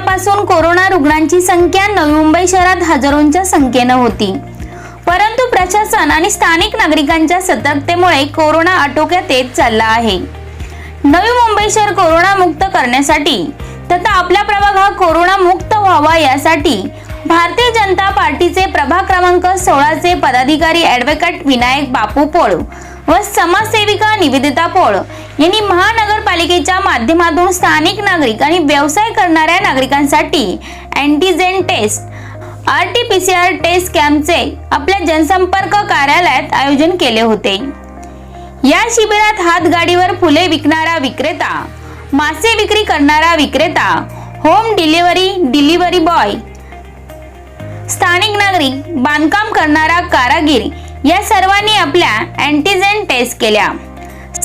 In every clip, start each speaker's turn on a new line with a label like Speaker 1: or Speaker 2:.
Speaker 1: महिन्यापासून कोरोना रुग्णांची संख्या नवी मुंबई शहरात हजारोंच्या संख्येनं होती. परंतु प्रशासन आणि स्थानिक नागरिकांच्या सतर्कतेमुळे कोरोना आटोक्यात येत चालला आहे. नवी मुंबई शहर कोरोना मुक्त करण्यासाठी तथा आपला प्रभाग हा कोरोना मुक्त व्हावा यासाठी भारतीय जनता पार्टीचे प्रभाग क्रमांक सोळाचे पदाधिकारी ॲडव्होकेट विनायक बापू पोळ व समाजसेविका निवेदिता पोळ यांनी महानगरपालिकेच्या माध्यमातून स्थानिक नागरिक आणि व्यवसाय करणाऱ्या नागरिकांसाठी antigen test R T P C R test कॅम्पचे आपल्या जनसंपर्क कार्यालयात आयोजन केले होते. या शिबिरात हातगाडीवर फुले विकणारा विक्रेता मासे विक्री करणारा विक्रेता होम डिलिव्हरी डिलिव्हरी बॉय स्थानिक नागरिक बांधकाम करणारा कारागीर या सर्वांनी आपल्या अँटीजेन टेस्ट केल्या.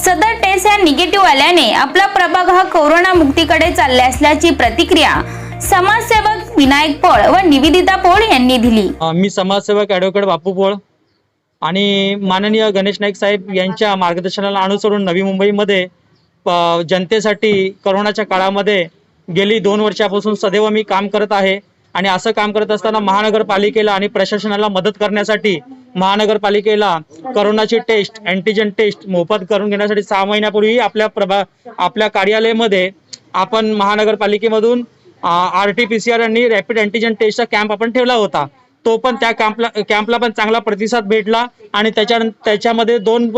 Speaker 1: सदर टेस्ट या निगेटिव्ह आल्याने आपला प्रभाग हा कोरोना मुक्तीकडे चालला असल्याची प्रतिक्रिया समाजसेवक विनायक पोळ व निवेदिता पोळ यांनी दिली.
Speaker 2: मी समाजसेवक ॲडव्होकेट बापू पोळ आणि माननीय गणेश नाईक साहेब यांच्या मार्गदर्शनाला अनुसरून नवी मुंबईमध्ये जनतेसाठी करोनाच्या काळामध्ये गेली दोन वर्षापासून सदैव मी काम करत आहे. आणि असं काम करत असताना महानगरपालिकेला आणि प्रशासनाला मदत करण्यासाठी महानगरपालिकेला करोनाची टेस्ट अँटीजन टेस्ट मोफत करून घेण्यासाठी सहा महिन्यापूर्वी आपल्या प्रभा आपल्या कार्यालयामध्ये आपण महानगरपालिकेमधून R T P C R आणि रॅपिड अँटीजन टेस्टचा कॅम्प आपण ठेवला होता. तो पण त्या कॅम्पला कॅम्पला पण चांगला प्रतिसाद भेटला आणि त्याच्या त्याच्यामध्ये दोन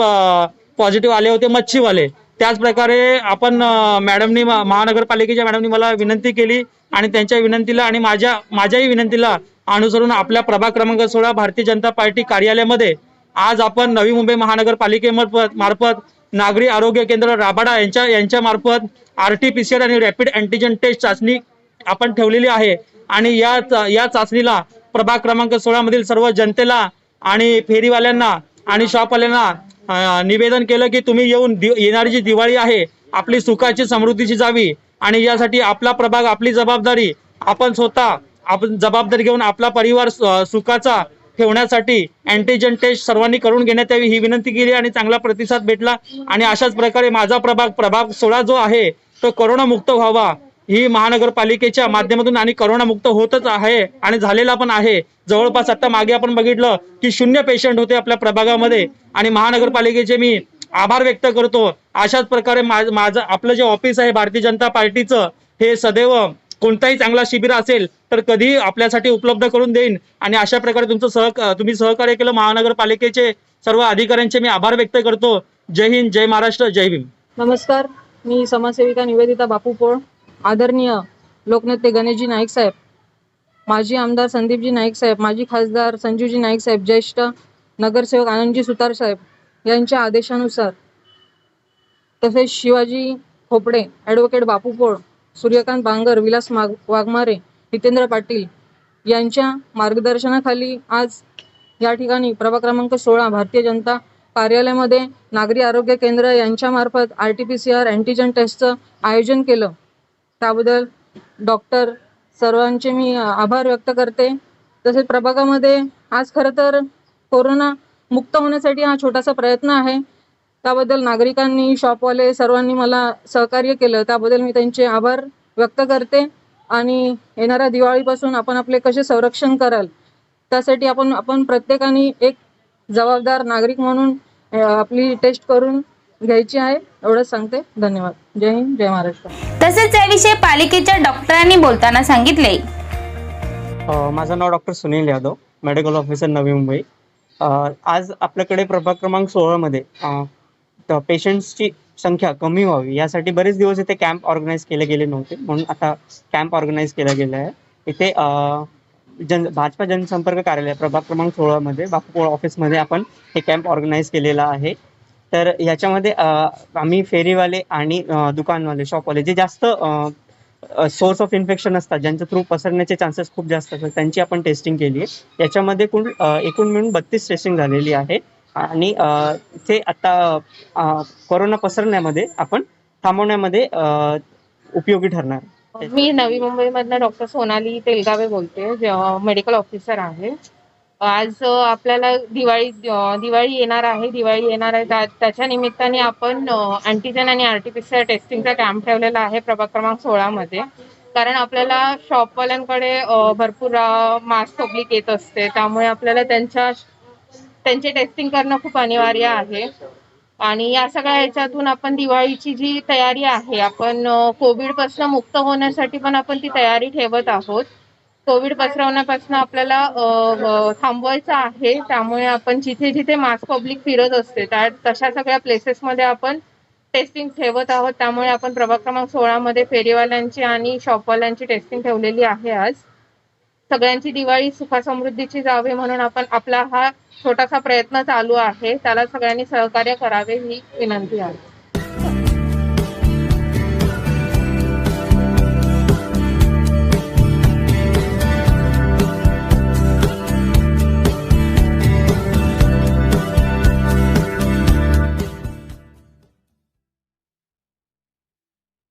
Speaker 2: पॉझिटिव्ह आले होते मच्छीवाले. त्याचप्रकारे आपण मॅडमनी महानगरपालिकेच्या मॅडमनी मला विनंती केली आणि त्यांच्या विनंतीला आणि माझ्या माझ्याही विनंतीला अनुसरून आपल्या प्रभाग क्रमांक सोळा भारतीय जनता पार्टी कार्यालयामध्ये आज आपण नवी मुंबई महानगरपालिकेमार्फत मार्फत नागरी आरोग्य केंद्र राबाडा यांच्या यांच्या मार्फत R T P C R आणि रॅपिड अँटीजन टेस्ट चाचणी आपण ठेवलेली आहे. आणि या या चाचणीला प्रभाग क्रमांक सोळामधील सर्व जनतेला आणि फेरीवाल्यांना आणि शॉपवाल्यांना निवेदन केलं की तुम्ही येऊन दि- येणारी जी दिवाळी आहे आपली सुखाची समृद्धीची जावी. आणि यासाठी आपला प्रभाग आपली जबाबदारी आपण स्वतः आपण जबाबदारी घेऊन आपला परिवार सुखाचा ठेवण्यासाठी अँटीजन टेस्ट सर्वांनी करून घेण्यात यावी ही विनंती केली आणि चांगला प्रतिसाद भेटला. आणि अशाच प्रकारे माझा प्रभाग प्रभाग सोळा जो आहे तो करोनामुक्त व्हावा. ही महानगरपालिकेच्या माध्यमातून आणि करोनामुक्त होतच आहे आणि झालेला पण आहे. जवळपास आता मागे आपण बघितलं की शून्य पेशंट होते आपल्या प्रभागामध्ये आणि महानगरपालिकेचे मी आभार व्यक्त करतो. अशाच प्रकारे माझं आपलं जे ऑफिस आहे भारतीय जनता पार्टीचं हे सदैव कोणताही चांगला शिबिर असेल तर कधीही आपल्यासाठी उपलब्ध करून देईन. आणि अशा प्रकारे तुमचं सह तुम्ही सहकार्य केलं महानगरपालिकेचे सर्व अधिकाऱ्यांचे मी आभार व्यक्त करतो. जय हिंद जय महाराष्ट्र जय भीम.
Speaker 3: नमस्कार. मी समाजसेविका निवेदिता बापू पोळ. आदरणीय लोकनेते गणेशजी नाईक साहेब माजी आमदार संदीपजी नाईक साहेब माजी खासदार संजीवजी नाईक साहेब ज्येष्ठ नगरसेवक आनंदजी सुतार साहेब यांच्या आदेशानुसार तसेच शिवाजी खोपडे ॲडव्होकेट बापू पोळ सूर्यकांत बांगर विलास माग वाघमारे हितेंद्र पाटील यांच्या मार्गदर्शनाखाली आज या ठिकाणी प्रभाग क्रमांक सोळा भारतीय जनता कार्यालयामध्ये नागरी आरोग्य केंद्र यांच्यामार्फत R T P C R antigen टेस्टचं आयोजन केलं. त्याबद्दल डॉक्टर सर्वांचे मी आभार व्यक्त करते. तसेच प्रभागामध्ये आज खरं तर कोरोना मुक्त होण्यासाठी हा छोटासा प्रयत्न आहे. त्याबद्दल नागरिकांनी शॉपवाले सर्वांनी मला सहकार्य केलं त्याबद्दल मी त्यांचे आभार व्यक्त करते. आणि येणाऱ्या दिवाळीपासून आपण आपले कसे संरक्षण कराल त्यासाठी आपण आपण प्रत्येकाने एक जबाबदार नागरिक म्हणून आपली टेस्ट करून घ्यायची आहे. एवढंच सांगते. धन्यवाद. जय हिंद जय महाराष्ट्र.
Speaker 1: तसेच याविषयी पालिकेच्या डॉक्टरांनी बोलताना सांगितले.
Speaker 4: अ, माझं नाव doctor Sunil Yadav medical officer Navi Mumbai. अ, आज आपल्याकडे प्रभाग क्रमांक सोळामध्ये पेशंट्सची संख्या कमी व्हावी यासाठी बरेच दिवस इथे कॅम्प ऑर्गनाईज केले गेले नव्हते म्हणून आता कॅम्प ऑर्गनाईज केला गेला आहे. इथे अ, जन भाजपा जनसंपर्क कार्यालय प्रभाग क्रमांक सोळामध्ये बापूपोळ ऑफिसमध्ये आपण हे कॅम्प ऑर्गनाईज केलेला आहे. तर याच्यामध्ये आम्ही फेरीवाले आणि दुकानवाले शॉपवाले जे जास्त सोर्स ऑफ इन्फेक्शन असतात ज्यांच्या थ्रू पसरण्याचे चान्सेस खूप जास्त असतात त्यांची आपण टेस्टिंग केली आहे. याच्यामध्ये कुल एकूण मिळून बत्तीस टेस्टिंग झालेली आहे. आणि ते आता कोरोना पसरण्यामध्ये आपण थांबवण्यामध्ये उपयोगी ठरणार.
Speaker 5: मी नवी मुंबईमधनं डॉक्टर सोनाली तेलगावे बोलते मेडिकल ऑफिसर आहे. आज आपल्याला दिवाळी दिवाळी येणार आहे. दिवाळी येणार आहे. त्याच्या निमित्ताने आपण अँटीजन आणि आरटीपीसीआर टेस्टिंगचा कॅम्प ठेवलेला आहे प्रभाग क्रमांक सोळामध्ये कारण आपल्याला शॉपवाल्यांकडे भरपूर मास्क पब्लिक येत असते. त्यामुळे आपल्याला त्यांच्या त्यांचे टेस्टिंग करणं खूप अनिवार्य आहे. आणि या सगळ्या ह्याच्यातून आपण दिवाळीची जी तयारी आहे आपण कोविडपासून मुक्त होण्यासाठी पण आपण ती तयारी ठेवत आहोत. कोविड पसरवण्यापासून आपल्याला थांबवायचं आहे. त्यामुळे आपण जिथे जिथे मास पब्लिक फिरत असते त्या तशा सगळ्या प्लेसेसमध्ये आपण टेस्टिंग ठेवत आहोत. त्यामुळे आपण प्रभाग क्रमांक सोळामध्ये फेरीवाल्यांची आणि शॉपवाल्यांची टेस्टिंग ठेवलेली आहे आज. सगळ्यांची दिवाळी सुखासमृद्धीची जावे म्हणून आपण आपला हा छोटासा प्रयत्न चालू आहे. त्याला सगळ्यांनी सहकार्य करावे ही विनंती आहे.